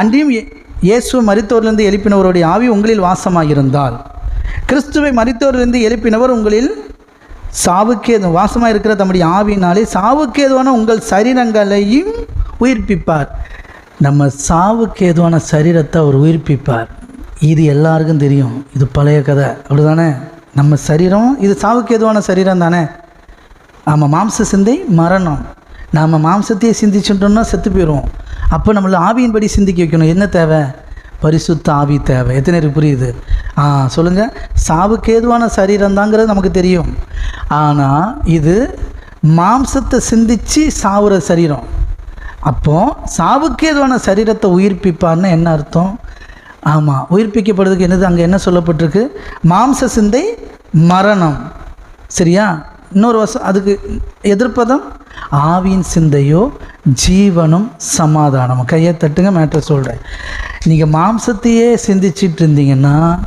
அன்றியும் இயேசு மறித்தோரிலிருந்து எழுப்பினவருடைய ஆவி உங்களில் வாசமாயிருந்தால். கிறிஸ்துவை மறித்தோரிலிருந்து எழுப்பினவர் உங்களில் சாவுக்கேது வாசமாக இருக்கிற தம்முடைய ஆவினாலே சாவுக்கேதுவான உங்கள் சரீரங்களையும் உயிர்ப்பிப்பார். நம்ம சாவுக்கேதுவான சரீரத்தை அவர் உயிர்ப்பிப்பார். இது எல்லாருக்கும் தெரியும். இது பழைய கதை. அப்படிதானே? நம்ம சரீரம் இது சாவுக்கேதுவான சரீரம் தானே? ஆமாம் மாம்ச சிந்தை மரணம். நாம் மாம்சத்தையே சிந்திச்சுட்டோம்னா செத்து போயிடுவோம் அப்போ நம்மளை ஆவியின்படி சிந்திக்க வைக்கணும். என்ன தேவை? பரிசுத்த ஆவி தேவை. எத்தனை பேருக்கு புரியுது? ஆ சொல்லுங்கள் சாவுக்கு ஏதுவான சரீரம் தாங்கிறது நமக்கு தெரியும். ஆனால் இது மாம்சத்தை சிந்தித்து சாவுற சரீரம். அப்போது சாவுக்கு ஏதுவான சரீரத்தை உயிர்ப்பிப்பார்னு என்ன அர்த்தம்? ஆமாம் உயிர்ப்பிக்கப்படுறதுக்கு என்னது? அங்கே என்ன சொல்லப்பட்டிருக்கு? மாம்ச சிந்தை மரணம். சரியா? இன்னொரு வருஷம் அதுக்கு எதிர்ப்பதம் ஆவியின் சிந்தையோ ஜீவனும் சமாதானமும் கையை தட்டுங்க மேட்டர் சொல்கிறேன் நீங்கள் மாம்சத்தையே சிந்திச்சிட்டு இருந்தீங்கன்னா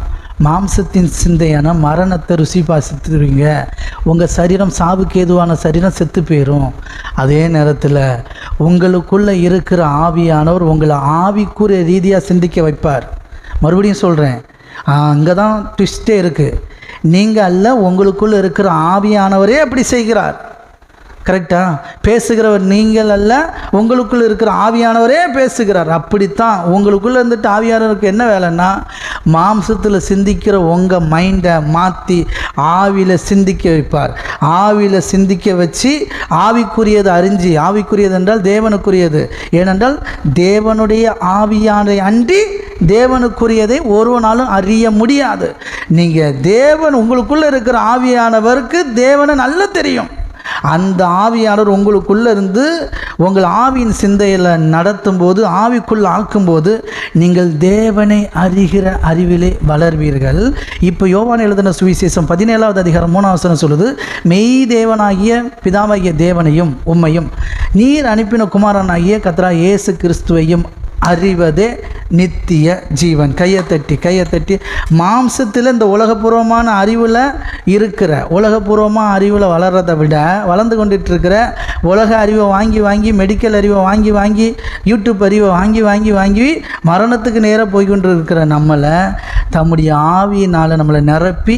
மாம்சத்தின் சிந்தையான மரணத்தை ருசி பாசித்துருவீங்க உங்கள் சரீரம் சாவுக்கு ஏதுவான சரீரம் செத்து போயிடும் அதே நேரத்தில் உங்களுக்குள்ளே இருக்கிற ஆவியானவர் உங்களை ஆவிக்குரிய ரீதியாக சிந்திக்க வைப்பார். மறுபடியும் சொல்கிறேன் அங்கே தான் ட்விஸ்டே இருக்குது நீங்கள் அல்ல உங்களுக்குள்ளே இருக்கிற ஆவியானவரே அப்படி செய்கிறார். கரெக்டா பேசுகிறவர் நீங்கள் அல்ல உங்களுக்குள்ள இருக்கிற ஆவியானவரே பேசுகிறார். அப்படித்தான் உங்களுக்குள்ளே இருந்துட்டு ஆவியானவருக்கு என்ன வேலைன்னா மாம்சத்தில் சிந்திக்கிற உங்கள் மைண்டை மாற்றி ஆவியில் சிந்திக்க வைப்பார். ஆவியில் சிந்திக்க வச்சு ஆவிக்குரியது அறிஞ்சு ஆவிக்குரியது என்றால் தேவனுக்குரியது. ஏனென்றால் தேவனுடைய ஆவியானை அன்றி தேவனுக்குரியதை ஒருவனாலும் அறிய முடியாது. நீங்கள் தேவன் உங்களுக்குள்ளே இருக்கிற ஆவியானவருக்கு தேவனை நல்லா தெரியும். அந்த ஆவியானவர் உங்களுக்குள்ளே இருந்து உங்கள் ஆவியின் சிந்தையில் நடத்தும் போது ஆவிக்குள் ஆக்கும்போது நீங்கள் தேவனை அறிகிற அறிவிலே வளர்வீர்கள். இப்போ யோவான் எழுதின சுவிசேஷம் பதினேழாவது அதிகாரம் மூணாவசனம் சொல்லுது மெய் தேவனாகிய பிதாவாகிய தேவனையும் உம்மையும் நீர் அனுப்பின குமாரனாகிய கத்ரா இயேசு கிறிஸ்துவையும் அறிவதே நித்திய ஜீவன். கையை தட்டி கையை தட்டி. மாம்சத்தில் இந்த உலகபூர்வமான அறிவில் இருக்கிற உலகபூர்வமான அறிவில் வளர்றதை விட வளர்ந்து கொண்டுட்டு இருக்கிற உலக அறிவை வாங்கி வாங்கி மெடிக்கல் அறிவை வாங்கி வாங்கி யூடியூப் அறிவை வாங்கி வாங்கி வாங்கி மரணத்துக்கு நேராக போய்கொண்டு இருக்கிற நம்மளை தம்முடைய ஆவியினால் நம்மளை நிரப்பி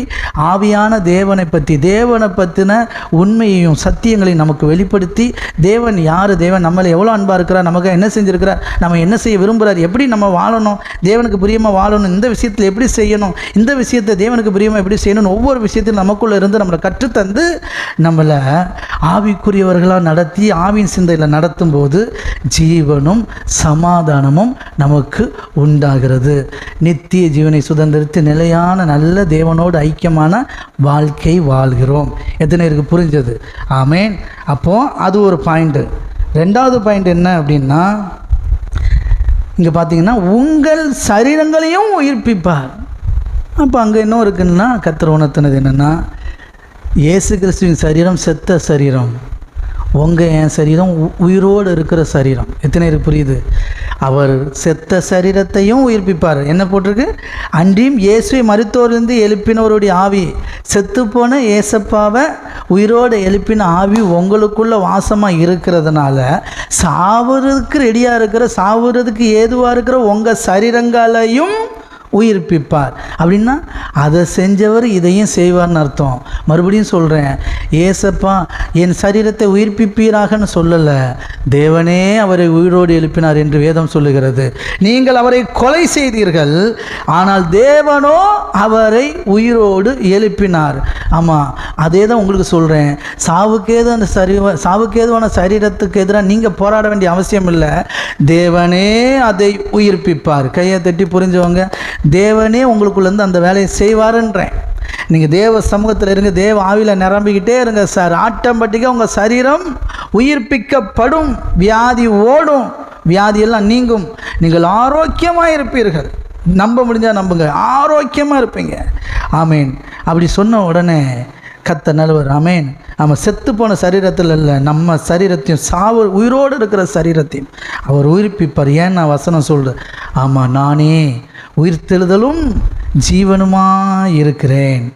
ஆவியான தேவனை பற்றி தேவனை பற்றின உண்மையையும் சத்தியங்களையும் நமக்கு வெளிப்படுத்தி தேவன் யார் தேவன் நம்மளை எவ்வளோ அன்பாக இருக்கிறார் நமக்கு என்ன செஞ்சுருக்கிறார் நம்ம என்ன செய்ய விரும்புகிறார் எப்படி நம்ம வாழணும் தேவனுக்கு பிரியமாக வாழணும். இந்த விஷயத்தில் எப்படி செய்யணும்? இந்த விஷயத்தை தேவனுக்கு பிரியமாக எப்படி செய்யணும் ஒவ்வொரு விஷயத்தையும் நமக்குள்ளே இருந்து நம்மளை கற்றுத்தந்து நம்மளை ஆவிக்குரியவர்களாக நடத்தி ஆவின் சிந்தையில் நடத்தும் போது ஜீவனும் சமாதானமும் நமக்கு உண்டாகிறது. நித்திய ஜீவனை சுதந்திரித்து நிலையான நல்ல தேவனோடு ஐக்கியமான வாழ்க்கை வாழ்கிறோம். எத்தனை இருக்குது புரிஞ்சது? ஆமேன். அப்போது அது ஒரு பாயிண்ட்டு ரெண்டாவது பாயிண்ட் என்ன அப்படின்னா இங்கே பார்த்தீங்கன்னா உங்கள் சரீரங்களையும் உயிர்ப்பிப்பார். அப்போ அங்கே இன்னும் இருக்குன்னா கத்திர உணர்த்தினது என்னென்னா இயேசு கிறிஸ்துவின் சரீரம் செத்த சரீரம். உங்கள் என் சரீரம் உ- உயிரோடு இருக்கிற சரீரம். எத்தனை பேருக்கு புரியுது? அவர் செத்த சரீரத்தையும் உயிர்ப்பிப்பார். என்ன போட்டிருக்கு? அன்றியும் இயேசுவை மருத்துவரிலிருந்து எழுப்பினவருடைய ஆவி செத்துப்போன ஏசப்பாவை உயிரோடு எழுப்பின ஆவி உங்களுக்குள்ள வாசமாக இருக்கிறதுனால சாவுறதுக்கு ரெடியாக இருக்கிற சாவுறதுக்கு ஏதுவாக இருக்கிற உங்கள் சரீரங்களையும் உயிர்ப்பிப்பார். அப்படின்னா அதை செஞ்சவர் இதையும் செய்வார்னு அர்த்தம். மறுபடியும் சொல்கிறேன் ஏசப்பா என் சரீரத்தை உயிர்ப்பிப்பீராகன்னு சொல்லலை. தேவனே அவரை உயிரோடு எழுப்பினார் என்று வேதம் சொல்லுகிறது. நீங்கள் அவரை கொலை செய்தீர்கள் ஆனால் தேவனோ அவரை உயிரோடு எழுப்பினார். ஆமாம் அதே தான் உங்களுக்கு சொல்கிறேன் சாவுக்கேது அந்த சரி சாவுக்கேதுவான சரீரத்துக்கு எதிராக நீங்கள் போராட வேண்டிய அவசியம் இல்லை. தேவனே அதை உயிர்ப்பிப்பார். கையை தட்டி புரிஞ்சவங்க தேவனே உங்களுக்குள்ளேருந்து அந்த வேலையை செய்வாருன்றேன். நீங்கள் தேவ சமூகத்தில் இருங்க தேவ ஆவியில் நிரம்பிக்கிட்டே இருங்க சார். ஆட்டோமேட்டிக்காக உங்கள் சரீரம் உயிர்ப்பிக்கப்படும். வியாதி ஓடும். வியாதியெல்லாம் நீங்கும். நீங்கள் ஆரோக்கியமாக இருப்பீர்கள். நம்ப முடிஞ்சால் நம்புங்க. ஆரோக்கியமாக இருப்பீங்க. ஆமீன். அப்படி சொன்ன உடனே கத்த நல்லவர். அமேன் நம்ம செத்து போன சரீரத்தில் இல்லை நம்ம சரீரத்தையும் சாவு உயிரோடு இருக்கிற சரீரத்தையும் அவர் உயிர்ப்பிப்பார். ஏன் நான் வசனம் சொல்கிறேன் ஆமாம் நானே உயிர்த்தெழுதலும் ஜீவனுமா இருக்கிறேன்